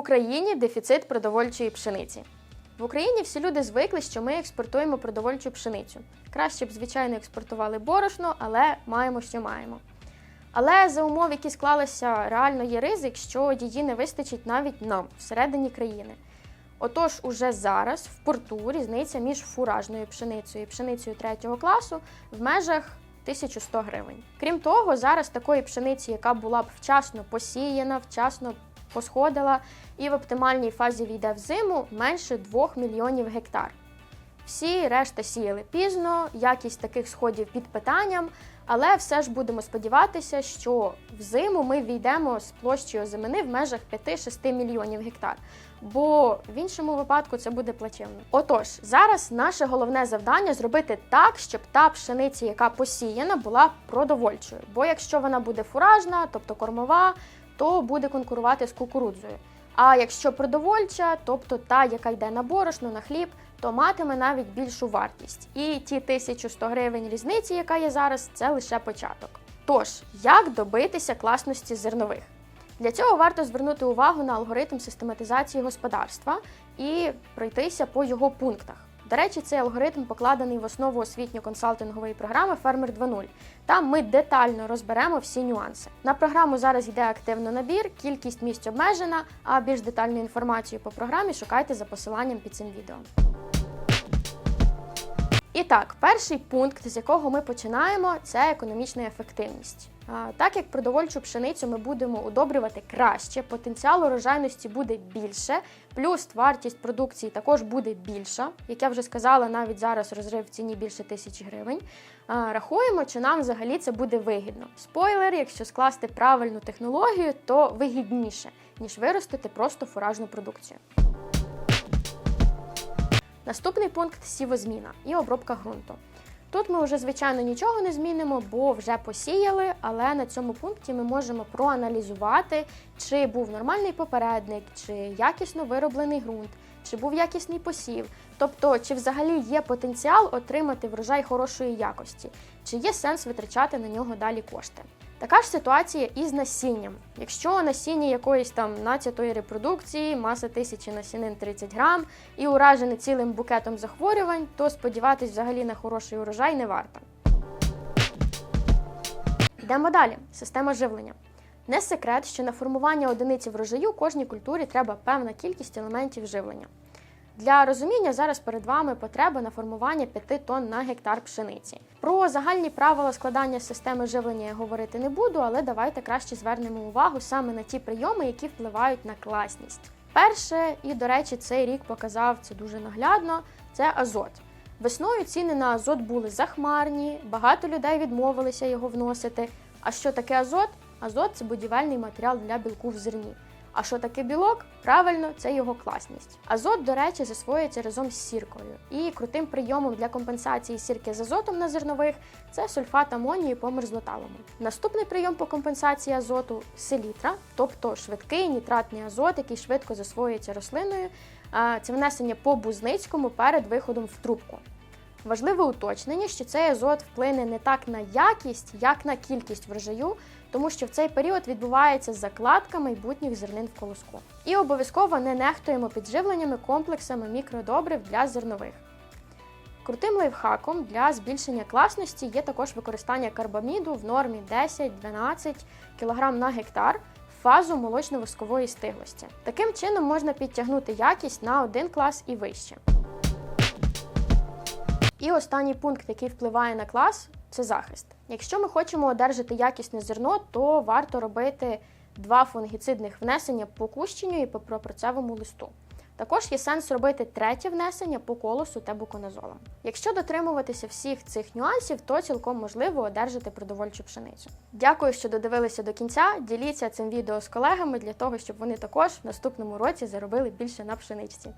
Україні дефіцит продовольчої пшениці. В Україні всі люди звикли, що ми експортуємо продовольчу пшеницю. Краще б, звичайно, експортували борошно, але маємо, що маємо. Але за умов, які склалися, реально є ризик, що її не вистачить навіть нам всередині країни. Отож, уже зараз в порту різниця між фуражною пшеницею і пшеницею третього класу в межах 1100 гривень. Крім того, зараз такої пшениці, яка була б вчасно посіяна, вчасно посходила і в оптимальній фазі війде в зиму менше 2 мільйонів гектар. Всі решта сіяли пізно, якість таких сходів під питанням, але все ж будемо сподіватися, що в зиму ми війдемо з площею озимини в межах 5-6 мільйонів гектар. Бо в іншому випадку це буде плачевно. Отож, зараз наше головне завдання зробити так, щоб та пшениця, яка посіяна, була продовольчою. Бо якщо вона буде фуражна, тобто кормова, то буде конкурувати з кукурудзою. А якщо продовольча, тобто та, яка йде на борошно, на хліб, то матиме навіть більшу вартість. І ті 1100 гривень різниці, яка є зараз, це лише початок. Тож, як добитися класності зернових? Для цього варто звернути увагу на алгоритм систематизації господарства і пройтися по його пунктах. До речі, цей алгоритм покладений в основу освітньо-консалтингової програми Фермер 2.0. Там ми детально розберемо всі нюанси. На програму зараз йде активно набір, кількість місць обмежена, а більш детальну інформацію по програмі шукайте за посиланням під цим відео. І так, перший пункт, з якого ми починаємо, це економічна ефективність. Так як продовольчу пшеницю ми будемо удобрювати краще, потенціал урожайності буде більше, плюс вартість продукції також буде більша. Як я вже сказала, навіть зараз розрив в ціні більше тисячі гривень. Рахуємо, чи нам взагалі це буде вигідно. Спойлер, якщо скласти правильну технологію, то вигідніше, ніж виростити просто фуражну продукцію. Наступний пункт сівозміна і обробка ґрунту. Тут ми вже, звичайно, нічого не змінимо, бо вже посіяли, але на цьому пункті ми можемо проаналізувати, чи був нормальний попередник, чи якісно вироблений ґрунт, чи був якісний посів. Тобто, чи взагалі є потенціал отримати врожай хорошої якості, чи є сенс витрачати на нього далі кошти. Така ж ситуація і з насінням. Якщо насіння якоїсь там нацятої репродукції, маса тисячі насінин 30 грам і уражене цілим букетом захворювань, то сподіватись взагалі на хороший урожай не варто. Йдемо далі. Система живлення. Не секрет, що на формування одиниці врожаю кожній культурі треба певна кількість елементів живлення. Для розуміння зараз перед вами потреба на формування 5 тонн на гектар пшениці. Про загальні правила складання системи живлення я говорити не буду, але давайте краще звернемо увагу саме на ті прийоми, які впливають на класність. Перше, і до речі, цей рік показав це дуже наглядно. Це азот. Весною ціни на азот були захмарні, багато людей відмовилися його вносити. А що таке азот? Азот це будівельний матеріал для білку в зерні. А що таке білок? Правильно, це його класність. Азот, до речі, засвоюється разом з сіркою. І крутим прийомом для компенсації сірки з азотом на зернових це сульфат амонію по мерзлоталому. Наступний прийом по компенсації азоту селітра, тобто швидкий нітратний азот, який швидко засвоюється рослиною. Це внесення по бузницькому перед виходом в трубку. Важливе уточнення, що цей азот вплине не так на якість, як на кількість врожаю, тому що в цей період відбувається закладка майбутніх зернин в колоску. І обов'язково не нехтуємо підживленнями комплексами мікродобрив для зернових. Крутим лайфхаком для збільшення класності є також використання карбаміду в нормі 10-12 кг на гектар в фазу молочно-воскової стиглості. Таким чином можна підтягнути якість на один клас і вище. І останній пункт, який впливає на клас, це захист. Якщо ми хочемо одержати якісне зерно, то варто робити два фунгіцидних внесення по кущенню і по пропорцевому листу. Також є сенс робити третє внесення по колосу та буконазолом. Якщо дотримуватися всіх цих нюансів, то цілком можливо одержати продовольчу пшеницю. Дякую, що додивилися до кінця. Діліться цим відео з колегами для того, щоб вони також в наступному році заробили більше на пшеничці.